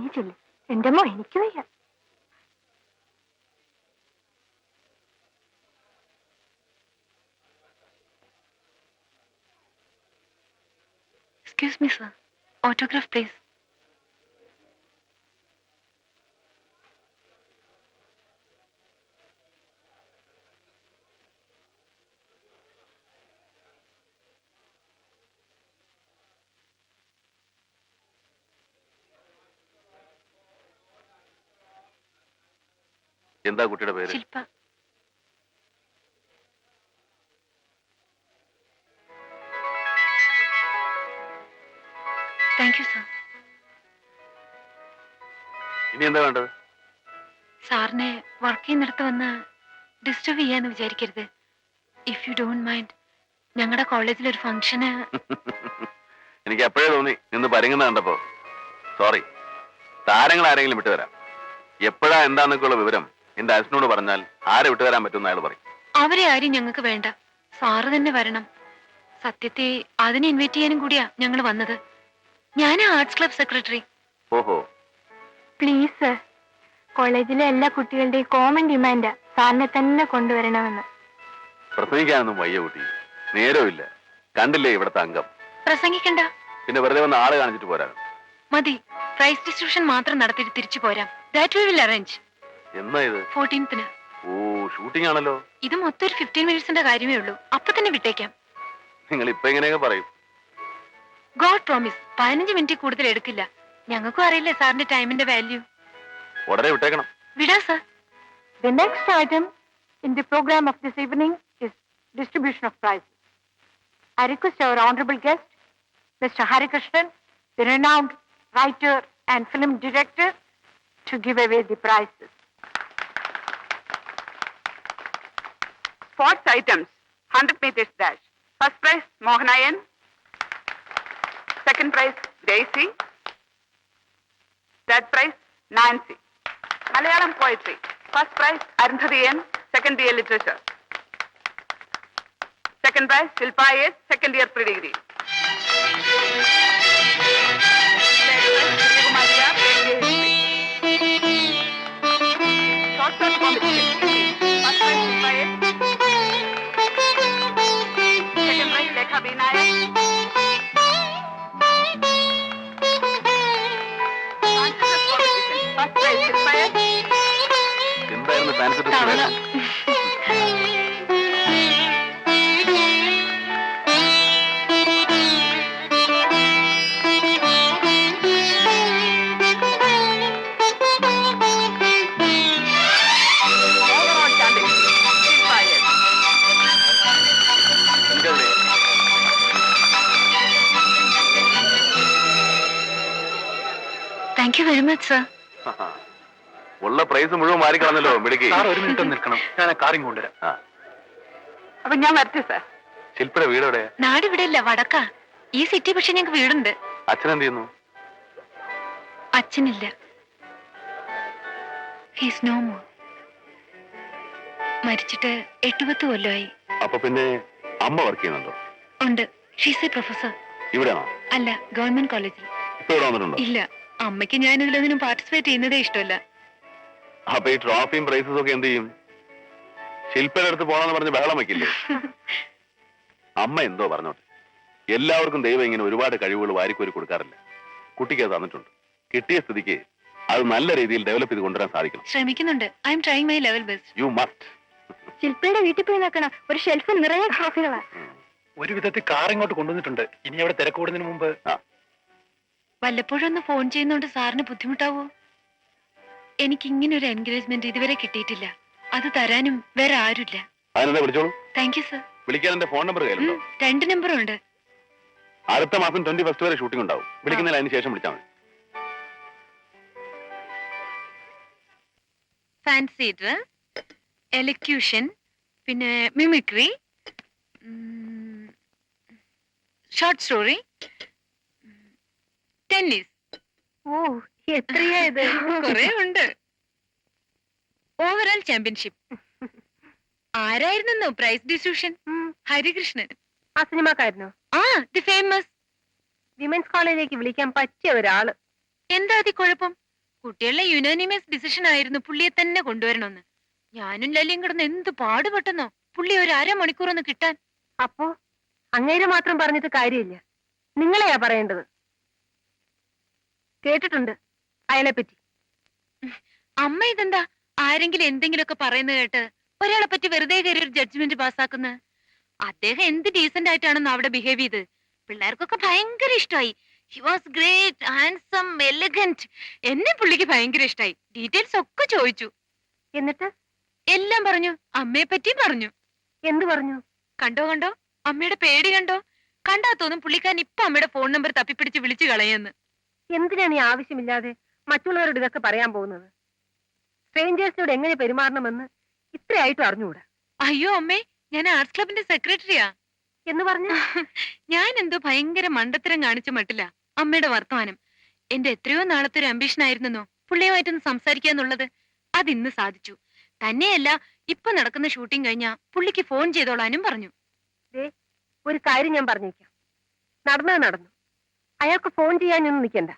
നീ ചൊല്ലു എന്റെ അമ്മ എനിക്ക് വയ്യ. Excuse me sir autograph please എന്താ കുട്ടിയുടെ പേര്? ശില്പ. താങ്ക് യു സർ ഇനി എന്താ വേണ്ടത്? സാറിനെ വർക്ക് ചെയ്യുന്നിടത്ത് വന്ന് ഡിസ്റ്റർബ് ചെയ്യാന്ന് വിചാരിക്കരുത്. ഇഫ് യു ഡോണ്ട് മൈൻഡ് ഞങ്ങളുടെ കോളേജിൽ ഒരു ഫംഗ്ഷന് എനിക്ക് എപ്പോഴേ തോന്നി നിന്ന് പരങ്ങുന്ന കണ്ടപ്പോ. സോറി താരങ്ങൾ ആരെങ്കിലും വിട്ടുതരാം. എപ്പോഴാ എന്താന്നൊക്കെയുള്ള വിവരം എന്റെ അച്ഛനോട് പറഞ്ഞാൽ ആരെ വിട്ടുതരാൻ പറ്റും അയാൾ പറയും. അവരെ ആരും ഞങ്ങൾക്ക് വേണ്ട. സാറ് തന്നെ വരണം. സത്യത്തെ അതിനെ ഇൻവൈറ്റ് ചെയ്യാനും കൂടിയാ ഞങ്ങൾ വന്നത്. ഞാൻ ആർട്സ് ക്ലബ് സെക്രട്ടറി ഓഹോ. പ്ലീസ് സർ കോളേജിലെ എല്ലാ കുട്ടികളുടെയും കോമൺ ഡിമാൻഡാ സാറിനെ തന്നെ കൊണ്ടുവരണമെന്ന്. പ്രസംഗിക്കാനൊന്നും വയ്യ കുട്ടി. നേരമില്ല കണ്ടില്ലേ ഇവിടുത്തെ അംഗം? പ്രസംഗിക്കണ്ട. പിന്നെ വെറുതെ വന്ന് ആൾ കാണിച്ചിട്ട് പോരാ. മതി. പ്രൈസ് ഡിസ്ട്രിബ്യൂഷൻ മാത്രം നടത്തിയിട്ട് തിരിച്ചു പോരാം. That we will arrange shooting ആണല്ലോ. ഇത് മൊത്തം ഒരു മിനിറ്റ്സിന്റെ കാര്യമേ ഉള്ളൂ. അപ്പൊ തന്നെ വിട്ടേക്കാം. നിങ്ങൾ ഇപ്പൊ എങ്ങനെയൊക്കെ പറയും? ഗോഡ് പ്രോമിസ് പതിനഞ്ച് മിനിറ്റ് കൂടുതൽ എടുക്കില്ല. ഞങ്ങൾക്കും അറിയില്ല സാറിന്റെ ടൈമിന്റെ വാല്യൂ വളരെ വിട്ടേക്കണം. വിടാ sir the next item in the programme of this evening is distribution of prize I request our honourable guest mister Harikrishnan the renowned writer and film director to give away the prizes Sports items, 100 meters dash. First prize, Mohanayan. Second prize, Daisy. Third prize, Nancy. Malayalam poetry. First prize, Arundhati N. Second year literature. Second prize, Shilpa S. Second year pre-degree. Sir ഉള്ള prize മുഴുവൻ മാറിക്കളഞ്ഞല്ലോ മിടുക്കി. Sir ഒരു minute നിൽക്കണം. ഞാൻ ആ quarrying കൊണ്ടുവരാം. അപ്പൊ ഞാൻ വരട്ടെ സാർ. ശില്പയുടെ വീട് എവിടെ നാട് ഇവിടെ ഇല്ല വടക്ക. ഈ സിറ്റി പക്ഷെ ഞങ്ങൾക്ക് വീടുണ്ട്. അച്ഛൻ എന്ത് ചെയ്യുന്നു? അച്ഛനില്ല. ഹീസ് നോ മോർ മരിച്ചിട്ട് എട്ടുപത്ത് കൊല്ലമായി. അപ്പൊ പിന്നെ അമ്മ വർക്ക് ചെയ്യുന്നുണ്ടോ? ഉണ്ട്. ഷീസ് എ പ്രൊഫസർ ഇവിടെയാണോ? അല്ല ഗവൺമെന്റ് കോളേജിൽ ഇപ്പൊ ഇവിടെ വന്നിട്ടുണ്ടോ? ഇല്ല. അമ്മയ്ക്ക് ഞാൻ ഇതിലൊന്നിനും പാർട്ടിസിപ്പേറ്റ് ചെയ്യുന്നതേ ഇഷ്ടമല്ല. അപ്പൊ ഈ ട്രോഫിയും പ്രൈസസും ഒക്കെ എന്ത് ചെയ്യും? ശില്പന എടുത്ത് പോണെന്ന് പറഞ്ഞ് ബഹളം വെക്കില്ലേ? അമ്മ എന്തോ പറഞ്ഞോട്ടെ. എല്ലാവർക്കും ദൈവം ഇങ്ങനെ ഒരുപാട് കഴിവുകൾ വാരിക്കോരി കൊടുക്കാറില്ല. കുട്ടിക്ക് അത് തന്നിട്ടുണ്ട്. കിട്ടിയ സ്ഥിതിക്ക് അത് നല്ല രീതിയിൽ ഡെവലപ്പ് ചെയ്ത് കൊണ്ടുവരാൻ സാധിക്കണം. ശ്രമിക്കുന്നുണ്ട്. I'm trying my level best you must ശില്പയുടെ വീട്ടിൽ പോയി നോക്കണം. ഒരു ഷെൽഫ് നിറയെ ട്രോഫികളാണ് ഒരു വിധത്തിൽ കാർ ഇങ്ങോട്ട് കൊണ്ടുവന്നിട്ടുണ്ട്. ഇനി അവിടെ തിരക്കൂടുന്നതിന് മുമ്പ് വല്ലപ്പോഴും ഒന്ന് ഫോൺ ചെയ്യുന്നോണ്ട് സാറിന് ബുദ്ധിമുട്ടാവോ? എനിക്ക് ഇങ്ങനെ ഒരു എൻഗേജ്മെന്റ് ഇതുവരെ കിട്ടിയിട്ടില്ല. അത് തരാനും വേറെ ആരുമില്ല. അതിനെന്താ വിളിച്ചോളൂ? താങ്ക് യു സർ വിളിക്കാൻ എന്റെ ഫോൺ നമ്പർ കയ്യിലുണ്ടോ? രണ്ട് നമ്പറും ഉണ്ട്. അടുത്ത മാസം ട്വന്റി ഫസ്റ്റ് വരെ ഷൂട്ടിംഗ് ഉണ്ടാവും. വിളിക്കുന്നതിന് അതിന് ശേഷം വിളിച്ചാൽ മതി. ഫാൻസി ഡ്രസ് എലക്യൂഷൻ പിന്നെ മിമിക്രി ഷോർട്ട് സ്റ്റോറി ടെന്നീസ്. ഓ എത്രയാ ഇത് കുറെ ഉണ്ട്. ഓവറോൾ ചാമ്പ്യൻഷിപ്പ് ആരായിരുന്നു പ്രൈസ് ഡിസ്ട്രിബ്യൂഷൻ ഹരികൃഷ്ണൻ. ആ സിനിമാക്കാരനോ? ആ ദി ഫേമസ് വിമൻസ് കോളേജിലേക്ക് വിളിക്കാൻ പറ്റിയ ഒരാൾ. എന്താ അതി കുഴപ്പം? കുട്ടികളുടെ യുനാനിമസ് ഡിസിഷൻ ആയിരുന്നു പുള്ളിയെ തന്നെ കൊണ്ടുവരണമെന്ന്. ഞാനും ലലിയും കിടന്ന് എന്ത് പാടുപെട്ടെന്നോ? പുള്ളി ഒരു അരമണിക്കൂർ ഒന്ന് കിട്ടാൻ. അപ്പോ അങ്ങേര് മാത്രം പറഞ്ഞിട്ട് കാര്യമില്ല. നിങ്ങളെയാ പറയേണ്ടത്? കേട്ടിട്ടുണ്ട്. അയാളെ പറ്റി അമ്മ ഇതെന്താ? ആരെങ്കിലും എന്തെങ്കിലുമൊക്കെ പറയുന്നത് കേട്ട് ഒരാളെ പറ്റി വെറുതെ കയറി ഒരു ജഡ്ജ്മെന്റ് പാസ്സാക്കുന്ന? അദ്ദേഹം എന്ത് ഡീസന്റ് ആയിട്ടാണ് അവിടെ ബിഹേവ് ചെയ്ത്. പിള്ളേർക്കൊക്കെ ഭയങ്കര ഇഷ്ടമായി he was great handsome elegant എന്നെ പുള്ളിക്ക് ഭയങ്കര ഇഷ്ടമായി ഡീറ്റെയിൽസ് ഒക്കെ ചോദിച്ചു. എന്നിട്ട്? എല്ലാം പറഞ്ഞു. അമ്മയെ പറ്റിയും പറഞ്ഞു. എന്ത് പറഞ്ഞു? കണ്ടോ കണ്ടോ? അമ്മയുടെ പേടി കണ്ടോ? കണ്ടാത്തോന്നും പുള്ളിക്കാരൻ ഇപ്പൊ അമ്മയുടെ ഫോൺ നമ്പർ തപ്പിപ്പിടിച്ച് വിളിച്ചു കളയെന്ന്. എന്തിനാണ് ഈ ആവശ്യമില്ലാതെ മറ്റുള്ളവരോട് ഇതൊക്കെ പറയാൻ പോകുന്നത്? സ്ട്രേഞ്ചേഴ്സിനോട് എങ്ങനെ പെരുമാറണമെന്ന് ഇത്രയായിട്ടും അറിഞ്ഞുകൂടാ. അയ്യോ അമ്മേ ഞാൻ ആർട്സ് ക്ലബിന്റെ സെക്രട്ടറിയാ എന്ന് പറഞ്ഞു? ഞാൻ എന്തോ ഭയങ്കര മണ്ടത്തരം കാണിച്ചു മട്ടില്ല അമ്മയുടെ വർത്തമാനം. എന്റെ എത്രയോ നാളത്തെ ഒരു അംബിഷൻ ആയിരുന്നോ പുള്ളിയുമായിട്ടൊന്ന് സംസാരിക്കുക എന്നുള്ളത് അതിന്ന് സാധിച്ചു. തന്നെയല്ല ഇപ്പൊ നടക്കുന്ന ഷൂട്ടിംഗ് കഴിഞ്ഞാ പുള്ളിക്ക് ഫോൺ ചെയ്തോളാനും പറഞ്ഞു. ഒരു കാര്യം ഞാൻ പറഞ്ഞേക്കാം. നടന്നത് നടന്നു. അയാൾക്ക് ഫോൺ ചെയ്യാനൊന്നും നിൽക്കണ്ട.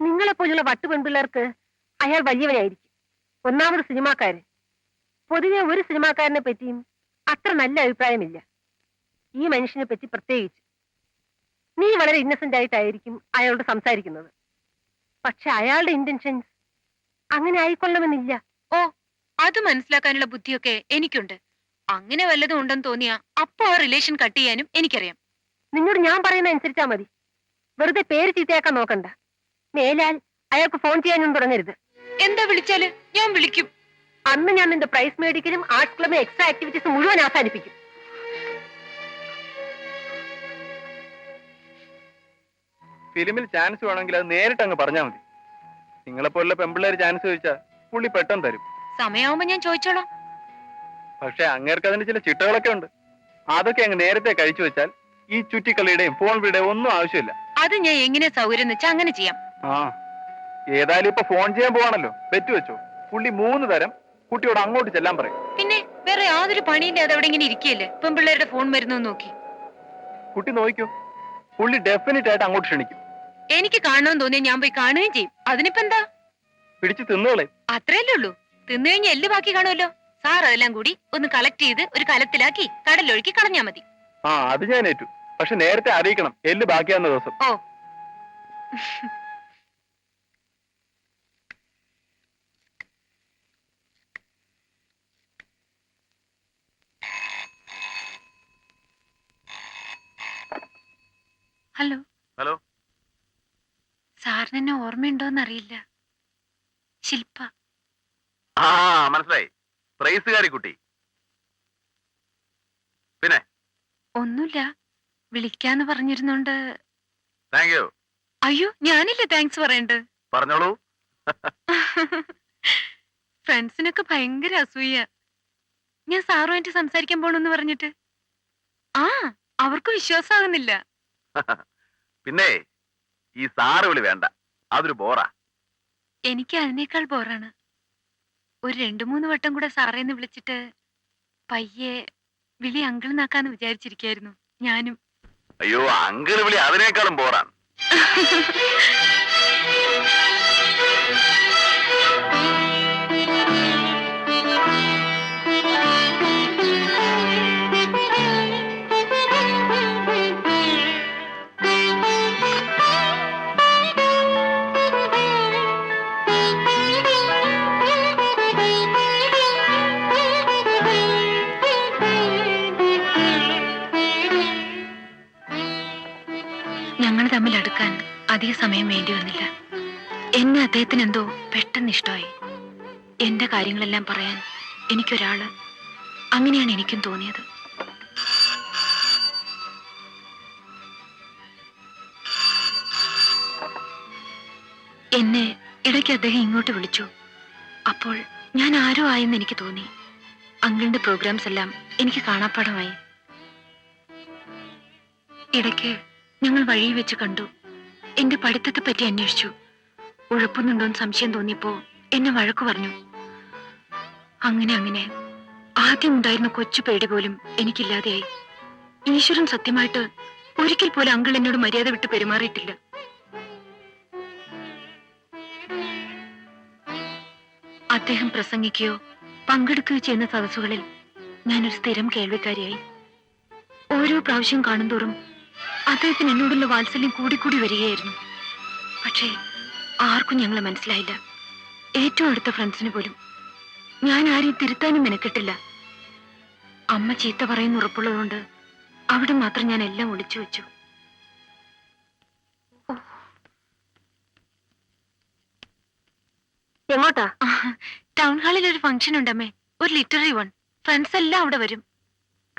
നിങ്ങളെപ്പോലുള്ള വട്ടു പെൺപിള്ളേർക്ക് അയാൾ വലിയവനായിരിക്കും. ഒന്നാമത് സിനിമാക്കാരൻ. പൊതുവെ ഒരു സിനിമാക്കാരനെ പറ്റിയും അത്ര നല്ല അഭിപ്രായമില്ല. ഈ മനുഷ്യനെ പറ്റി പ്രത്യേകിച്ച്. നീ വളരെ ഇന്നസെന്റ് ആയിട്ടായിരിക്കും അയാളോട് സംസാരിക്കുന്നത്. പക്ഷെ അയാളുടെ ഇന്റൻഷൻസ് അങ്ങനെ ആയിക്കൊള്ളണമെന്നില്ല. ഓ അത് മനസ്സിലാക്കാനുള്ള ബുദ്ധിയൊക്കെ എനിക്കുണ്ട്. അങ്ങനെ വല്ലതും ഉണ്ടെന്ന് തോന്നിയാ അപ്പോ ആ റിലേഷൻ കട്ട് ചെയ്യാനും എനിക്കറിയാം. നിന്നോട് ഞാൻ പറയുന്ന അനുസരിച്ചാ മതി. വെറുതെ പേര് ചീത്തയാക്കാൻ നോക്കണ്ട. മേലാൽ അയാൾക്ക് ഫോൺ ചെയ്യാനൊന്നും തുടങ്ങരുത്. എന്താ വിളിച്ചാൽ? ഞാൻ വിളിക്കും. അന്ന് ഞാൻ നിന്റെ പ്രൈസ് മേടിക്കലും ആർട്സ് ക്ലബിലെ എക്സ്ട്രാ ആക്ടിവിറ്റീസ് മുഴുവൻ അവസാനിപ്പിക്കും. ഫിലിമിൽ ചാൻസ് വേണമെങ്കിൽ അത് നേരിട്ട് അങ്ങ് പറഞ്ഞാൽ മതി. നിങ്ങളെ നിങ്ങളെപ്പോലുള്ള പെമ്പിള്ളേര് ചാൻസ് ചോദിച്ചാ പുള്ളി പെട്ടെന്ന് തരും. സമയമാവുമ്പോ ഞാൻ ചോദിച്ചോളാം. പക്ഷെ അങ്ങേർക്ക് അതിന് ചില ചിട്ടകളൊക്കെ ഉണ്ട്. അതൊക്കെ അങ്ങ് നേരത്തെ കഴിച്ചു വെച്ചാൽ ഈ ചുറ്റിക്കളിയുടെയും ഫോൺ വിളിയുടെയും ഒന്നും ആവശ്യമില്ല. അത് ഞാൻ എങ്ങനെ സൗകര്യം വെച്ചാ അങ്ങനെ ചെയ്യാം. ആ ഏതായാലും ഇപ്പൊ ഫോൺ ചെയ്യാൻ പോവാണല്ലോ. ബെറ്റ് വെച്ചോ. പുള്ളി മൂന്ന് തരം കുട്ടിയോട് അങ്ങോട്ട് ചെല്ലാൻ പറയും. പിന്നെ വേറെ യാതൊരു പണിയില്ലാതെ അവിടെ ഇങ്ങനെ ഇരിക്കുകയല്ലേ? പെൺപിള്ളേരുടെ ഫോൺ വരുന്നു നോക്കി. കുട്ടി നോക്കിയോ പുള്ളി ഡെഫിനറ്റ് ആയിട്ട് അങ്ങോട്ട് ക്ഷണിക്കും. എനിക്ക് കാണണമെന്ന് തോന്നിയാൽ ഞാൻ പോയി കാണുകയും ചെയ്യും. അതിനിപ്പോ എന്താ? പിടിച്ച് തിന്നുകളെ അത്രയല്ലേ ഉള്ളൂ. തിന്നു കഴിഞ്ഞാൽ എല്ല് ബാക്കി കാണുമല്ലോ. സാർ അതെല്ലാം കൂടി ഒന്ന് കളക്ട് ചെയ്ത് ഒരു കലത്തിലാക്കി കടലൊഴുക്കി കളഞ്ഞാ മതി. ആ അത് ഞാൻ ഏറ്റു. പക്ഷെ നേരത്തെ അറിയിക്കണം. എല്ല് ബാക്കിയാവുന്ന ദിവസം. ഓ. ഹലോ. ഹലോ. സാറിന് എന്നെ ഓർമ്മയുണ്ടോന്ന് അറിയില്ല ശില്പ. ആ മനസ്സിലായി. പ്രൈസുകാരി കുട്ടി പിന്നെ ഒന്നുമില്ല വിളിക്കാന്ന് പറഞ്ഞിരുന്നോണ്ട്. താങ്ക് യു അയ്യോ ഞാനില്ലേ താങ്ക്സ് പറയണ്ട്. പറഞ്ഞോളൂ. ഫ്രണ്ട്സിനൊക്കെ ഭയങ്കര അസൂയ. ഞാൻ സാറുമായിട്ട് സംസാരിക്കാൻ പോണെന്ന് പറഞ്ഞിട്ട്. ആ അവർക്ക് വിശ്വാസമാകുന്നില്ല പിന്നെ ഈ സാറ് വിളി വേണ്ട. അതൊരു ബോറാ എനിക്ക് അതിനേക്കാൾ ബോറാണ് ഒരു രണ്ടു മൂന്ന് വട്ടം കൂടെ സാറേന്ന് വിളിച്ചിട്ട് പയ്യെ വിളി അങ്കിൾന്നാക്കാന്ന് വിചാരിച്ചിരിക്കായിരുന്നു. ഞാനും. അയ്യോ അങ്കിൾ വിളി അതിനേക്കാളും ബോറാണ്. സമയം വേണ്ടി വന്നില്ല. എന്നെ അദ്ദേഹത്തിന് എന്തോ പെട്ടെന്ന് ഇഷ്ടമായി. എന്റെ കാര്യങ്ങളെല്ലാം പറയാൻ എനിക്കൊരാൾ. അങ്ങനെയാണ് എനിക്കും തോന്നിയത്. എന്നെ ഇടയ്ക്ക് അദ്ദേഹം ഇങ്ങോട്ട് വിളിച്ചു. അപ്പോൾ ഞാൻ ആരോ ആയെന്ന് എനിക്ക് തോന്നി. അങ്കിളിന്റെ പ്രോഗ്രാംസ് എല്ലാം എനിക്ക് കാണാപ്പാടമായി ഇടയ്ക്ക് ഞങ്ങൾ വഴിയിൽ വെച്ച് കണ്ടു. എന്റെ പഠിത്തത്തെ പറ്റി അന്വേഷിച്ചു. ഉഴപ്പുന്നുണ്ടോന്ന് സംശയം തോന്നിയപ്പോ എന്നെ വഴക്കു പറഞ്ഞു. അങ്ങനെ അങ്ങനെ. ആദ്യം ഉണ്ടായിരുന്ന കൊച്ചു പേടി പോലും എനിക്കില്ലാതെയായി. ഈശ്വരൻ സത്യമായിട്ട് ഒരിക്കൽ പോലും അങ്കിൾ എന്നോട് മര്യാദ വിട്ട് പെരുമാറിയിട്ടില്ല. അദ്ദേഹം പ്രസംഗിക്കുകയോ പങ്കെടുക്കുകയോ ചെയ്യുന്ന സദസ്സുകളിൽ ഞാനൊരു സ്ഥിരം കേൾവിക്കാരിയായി. ഓരോ പ്രാവശ്യം കാണുന്തോറും അദ്ദേഹത്തിന് എന്നോടുള്ള വാത്സല്യം കൂടി കൂടി വരികയായിരുന്നു. പക്ഷേ ആർക്കും ഞങ്ങളെ മനസ്സിലായില്ല. ഏറ്റവും അടുത്ത ഫ്രണ്ട്സിന് പോലും. ഞാൻ ആരെയും തിരുത്താനും മെനക്കെട്ടില്ല. അമ്മ ചീത്ത പറയുന്ന ഉറപ്പുള്ളതുകൊണ്ട് അവിടെ മാത്രം ഞാൻ എല്ലാം ഒളിച്ചു വെച്ചു. എങ്ങോട്ടാ? ടൗൺ ഹാളിൽ ഒരു ഫംഗ്ഷൻ ഉണ്ടമ്മേ. ഒരു ലിറ്റററി വൺ. ഫ്രണ്ട്സ് എല്ലാം അവിടെ വരും.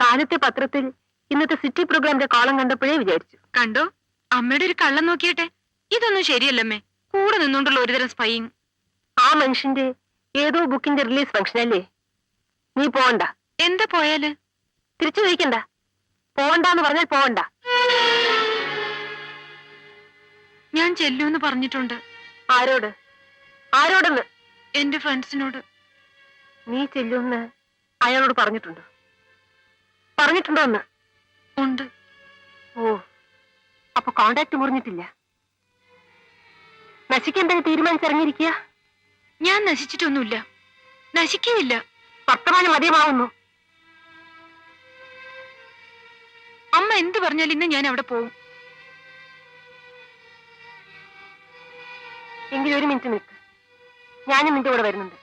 കാലത്തെ പത്രത്തിൽ ഇന്നത്തെ സിറ്റി പ്രോഗ്രാമിന്റെ കോളം കണ്ടപ്പോഴേ വിചാരിച്ചു. കണ്ടോ? അമ്മയുടെ ഒരു കള്ളം നോക്കിയട്ടെ. ഇതൊന്നും ശരിയല്ലമ്മേ. കൂടെ നിന്നുകൊണ്ടുള്ള ഒരുതരം സ്പൈയിങ് ആ മനുഷ്യന്റെ ഏതോ ബുക്കിന്റെ റിലീസ് ഫംഗ്ഷൻ അല്ലേ? നീ പോണ്ട എന്താ പോയാൽ? തിരിച്ചു ചോദിക്കണ്ട. പോണ്ടെന്ന് പറഞ്ഞാൽ പോണ്ട ഞാൻ ചെല്ലൂന്ന് പറഞ്ഞിട്ടുണ്ട്. ആരോട്? ആരോടെന്ന്? എന്റെ ഫ്രണ്ട്സിനോട് നീ ചെല്ലുമെന്ന് അയാളോട് പറഞ്ഞിട്ടുണ്ട്. പറഞ്ഞിട്ടുണ്ടോ എന്ന്? ഉണ്ട്. ഓ അപ്പൊ കോണ്ടാക്ട് മുറിഞ്ഞിട്ടില്ല. നശിക്കാൻ തന്നെ തീരുമാനിച്ചിറങ്ങിയിരിക്കുക? ഞാൻ നശിച്ചിട്ടൊന്നുമില്ല. നശിക്കുന്നില്ല വർത്തമാനം മതിയമാവുന്നു. അമ്മ എന്ത് പറഞ്ഞാലും ഇന്ന് ഞാൻ അവിടെ പോവും. എങ്കിൽ ഒരു മിനിറ്റ് നിൽക്ക്. ഞാനും നിന്റെ കൂടെ വരുന്നുണ്ട്.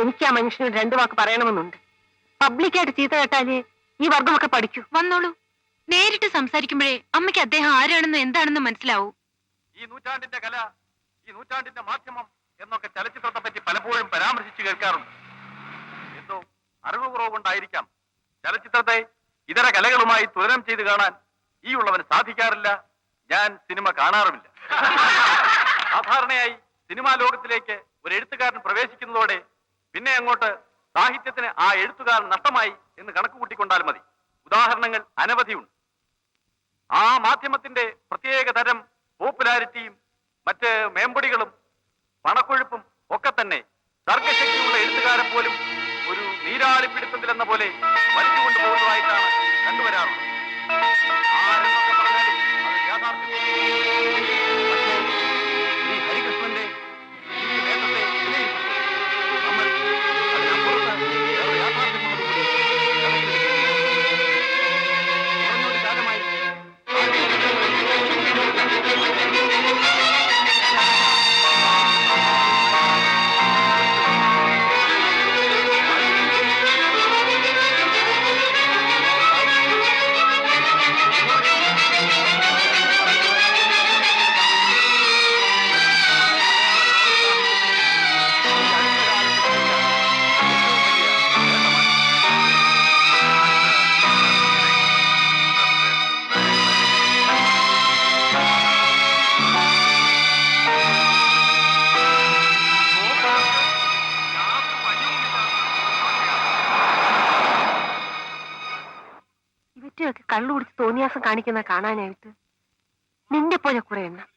എനിക്ക് ആ മനുഷ്യനോട് രണ്ടു വാക്ക് പറയണമെന്നുണ്ട്. പബ്ലിക്കായിട്ട് ചീത്ത കേട്ടാലേ ഈ വർഗമൊക്കെ പഠിക്കൂ. വന്നോളൂ. നേരിട്ട് സംസാരിക്കുമ്പോഴേ അമ്മയ്ക്ക് അദ്ദേഹം ആരാണെന്നും എന്താണെന്ന് മനസ്സിലാവൂ. ഈ നൂറ്റാണ്ടിന്റെ കല ഈ നൂറ്റാണ്ടിന്റെ മാധ്യമം എന്നൊക്കെ ചലച്ചിത്രത്തെ പറ്റി പലപ്പോഴും പരാമർശിച്ചു കേൾക്കാറുണ്ട്. എന്തോ അറിവ് കുറവ് കൊണ്ടായിരിക്കാം ചലച്ചിത്രത്തെ ഇതര കലകളുമായി തുലനം ചെയ്ത് കാണാൻ ഈ ഉള്ളവന് സാധിക്കാറില്ല. ഞാൻ സിനിമ കാണാറുമില്ല. സാധാരണയായി സിനിമാ ലോകത്തിലേക്ക് ഒരു എഴുത്തുകാരൻ പ്രവേശിക്കുന്നതോടെ പിന്നെ അങ്ങോട്ട് സാഹിത്യത്തിന് ആ എഴുത്തുകാരൻ നഷ്ടമായി എന്ന് കണക്ക് കൂട്ടിക്കൊണ്ടാൽ മതി. ഉദാഹരണങ്ങൾ അനവധിയുണ്ട്. ആ മാധ്യമത്തിന്റെ പ്രത്യേക തരം പോപ്പുലാരിറ്റിയും മറ്റ് മേമ്പടികളും പണക്കൊഴുപ്പും ഒക്കെ തന്നെ തർക്കശക്തിയുള്ള എഴുത്തുകാരൻ പോലും ഒരു നീരാളിപ്പിടുത്തത്തിലെന്ന പോലെ വലിച്ചുകൊണ്ടു പോകുന്നതായിട്ടാണ് കണ്ടുവരാറുള്ളത് ഇവറ്റൊക്കെ കള്ളു കുടിച്ച് തോന്നിയാസം കാണിക്കുന്ന കാണാനായിട്ട് നിന്റെ പോലെ കുറെ എണ്ണം.